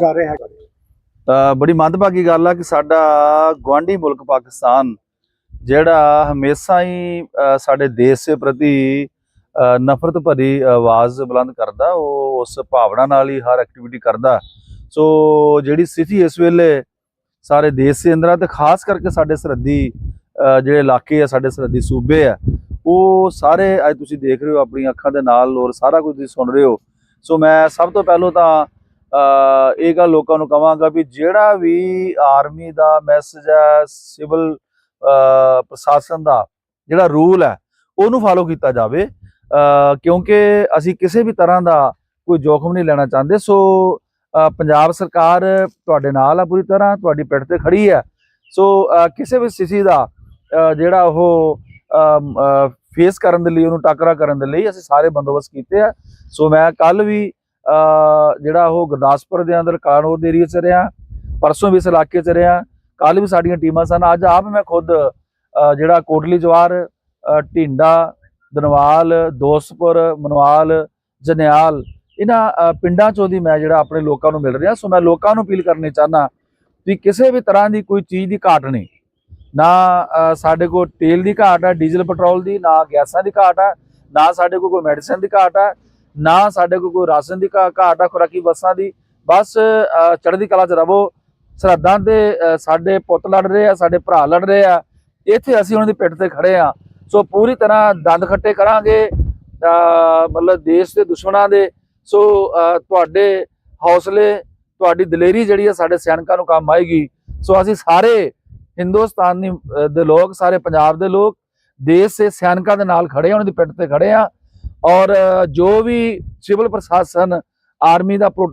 ਜਾ ਰਿਹਾ ਹੈ ਤਾਂ ਬੜੀ ਮੰਦਭਾਗੀ ਗੱਲ ਆ ਕਿ ਸਾਡਾ ਗਵਾਂਢੀ ਮੁਲਕ ਪਾਕਿਸਤਾਨ, ਜਿਹੜਾ ਹਮੇਸ਼ਾ ਹੀ ਸਾਡੇ ਦੇਸ਼ ਦੇ ਪ੍ਰਤੀ ਨਫ਼ਰਤ ਭਰੀ ਆਵਾਜ਼ ਬੁਲੰਦ ਕਰਦਾ, ਉਹ ਉਸ ਭਾਵਨਾ ਨਾਲ ਹੀ ਹਰ ਐਕਟੀਵਿਟੀ ਕਰਦਾ। ਸੋ ਜਿਹੜੀ ਸਥਿਤੀ ਇਸ ਵੇਲੇ ਸਾਰੇ ਦੇਸ਼ ਦੇ ਅੰਦਰ ਆ ਤੇ ਖਾਸ ਕਰਕੇ ਸਾਡੇ ਸਰਹੱਦੀ ਜਿਹੜੇ ਇਲਾਕੇ ਆ, ਸਾਡੇ ਸਰਹੱਦੀ ਸੂਬੇ ਆ, ਉਹ ਸਾਰੇ ਅੱਜ ਤੁਸੀਂ ਦੇਖ ਰਹੇ ਹੋ ਆਪਣੀਆਂ ਅੱਖਾਂ ਦੇ ਨਾਲ ਔਰ ਸਾਰਾ ਕੁਝ ਤੁਸੀਂ ਸੁਣ ਰਹੇ ਹੋ। ਸੋ ਮੈਂ ਸਭ ਤੋਂ ਪਹਿਲਾਂ ਤਾਂ ਇਹ ਗੱਲ ਲੋਕਾਂ ਨੂੰ ਕਵਾਂਗਾ ਵੀ ਜਿਹੜਾ ਵੀ ਆਰਮੀ ਦਾ ਮੈਸੇਜ ਹੈ ਸਿਵਲ ਪ੍ਰਸ਼ਾਸਨ ਦਾ ਜਿਹੜਾ ਰੂਲ ਹੈ, ਉਹਨੂੰ ਫਾਲੋ ਕੀਤਾ ਜਾਵੇ ਕਿਉਂਕਿ ਅਸੀਂ ਕਿਸੇ ਵੀ ਤਰ੍ਹਾਂ ਦਾ ਕੋਈ ਜੋਖਮ ਨਹੀਂ ਲੈਣਾ ਚਾਹੁੰਦੇ। ਸੋ ਪੰਜਾਬ ਸਰਕਾਰ ਤੁਹਾਡੇ ਨਾਲ ਆ ਪੂਰੀ ਤਰ੍ਹਾਂ, ਤੁਹਾਡੀ ਪਿੱਠ ਤੇ ਖੜੀ ਹੈ। ਸੋ ਕਿਸੇ ਵੀ ਸਥਿਤੀ ਦਾ ਜਿਹੜਾ ਉਹ ਫੇਸ ਕਰਨ ਦੇ ਲਈ, ਉਹਨੂੰ ਟਾਕਰਾ ਕਰਨ ਦੇ ਲਈ ਅਸੀਂ ਸਾਰੇ ਬੰਦੋਬਸਤ ਕੀਤੇ ਆ। ਸੋ ਮੈਂ ਕੱਲ ਵੀ ਜਿਹੜਾ ਉਹ ਗੁਰਦਾਸਪੁਰ ਦੇ ਅੰਦਰ ਕਾਨੂੰਨ ਦੇ ਏਰੀਆ ਚ ਰਿਹਾ ਪਰਸੋਂ ਵੀ ਇਸ ਇਲਾਕੇ ਚ ਰਿਹਾ ਕੱਲ ਵੀ ਸਾਡੀਆਂ ਟੀਮਾਂ ਸਨ। ਅੱਜ ਆਪ ਮੈਂ ਖੁਦ ਜਿਹੜਾ ਕੋਟਲੀ ਜਵਾਰ ਅ, ਢਿੰਡਾ ਦਨਵਾਲ ਦੋਸਪੁਰ ਮਨਵਾਲ ਜਨਿਆਲ ਇਹਨਾਂ ਪਿੰਡਾਂ ਚੋਂ ਦੀ ਮੈਂ ਜਿਹੜਾ ਆਪਣੇ ਲੋਕਾਂ ਨੂੰ ਮਿਲ ਰਿਹਾ। ਸੋ ਮੈਂ ਲੋਕਾਂ ਨੂੰ ਅਪੀਲ ਕਰਨੀ ਚਾਹਨਾ ਵੀ ਕਿਸੇ ਵੀ ਤਰ੍ਹਾਂ ਦੀ ਕੋਈ ਚੀਜ਼ ਦੀ ਘਾਟ ਨਹੀਂ। ਨਾ ਸਾਡੇ ਕੋਲ ਤੇਲ ਦੀ ਘਾਟ ਹੈ ਡੀਜ਼ਲ ਪੈਟਰੋਲ ਦੀ ਨਾ ਗੈਸਾਂ ਦੀ ਘਾਟ ਹੈ ਨਾ ਸਾਡੇ ਕੋਲ ਕੋਈ ਮੈਡੀਸਨ ਦੀ ਘਾਟ ਹੈ ਨਾ ਸਾਡੇ ਕੋਲ ਕੋਈ ਰਾਸ਼ਨ ਦੀ ਘਾ- ਘਾਟ ਆ, ਖੁਰਾਕੀ ਬੱਸਾਂ ਦੀ, ਬਸ ਚੜ੍ਹਦੀ ਕਲਾ 'ਚ ਰਵੋ ਸਰਹੱਦਾਂ ਦੇ ਸਾਡੇ ਪੁੱਤ ਲੜ ਰਹੇ ਆ, ਸਾਡੇ ਭਰਾ ਲੜ ਰਹੇ ਆ। ਇੱਥੇ ਅਸੀਂ ਉਹਨਾਂ ਦੀ ਪਿੱਠ ਤੇ ਖੜੇ ਆ। ਸੋ ਪੂਰੀ ਤਰ੍ਹਾਂ ਦੰਦ ਖੱਟੇ ਕਰਾਂਗੇ ਮਤਲਬ ਦੇਸ਼ ਦੇ ਦੁਸ਼ਮਣਾਂ ਦੇ। ਸੋ ਤੁਹਾਡੇ ਹੌਸਲੇ, ਤੁਹਾਡੀ ਦਲੇਰੀ ਜਿਹੜੀ ਆ ਸਾਡੇ ਸੈਨਿਕਾਂ ਨੂੰ ਕੰਮ ਆਏਗੀ। ਸੋ ਅਸੀਂ ਸਾਰੇ ਹਿੰਦੁਸਤਾਨੀ ਦੇ ਲੋਕ, ਸਾਰੇ ਪੰਜਾਬ ਦੇ ਲੋਕ, ਦੇਸ਼ ਦੇ ਸੈਨਿਕਾਂ ਦੇ ਨਾਲ ਖੜੇ ਆ, ਉਹਨਾਂ ਦੀ ਪਿੱਠ ਤੇ ਖੜੇ ਆ। ਔਰ ਜੋ ਵੀ ਸਿਵਲ ਪ੍ਰਸ਼ਾਸਨ ਆਰਮੀ ਦਾ ਪ੍ਰੋਟੋ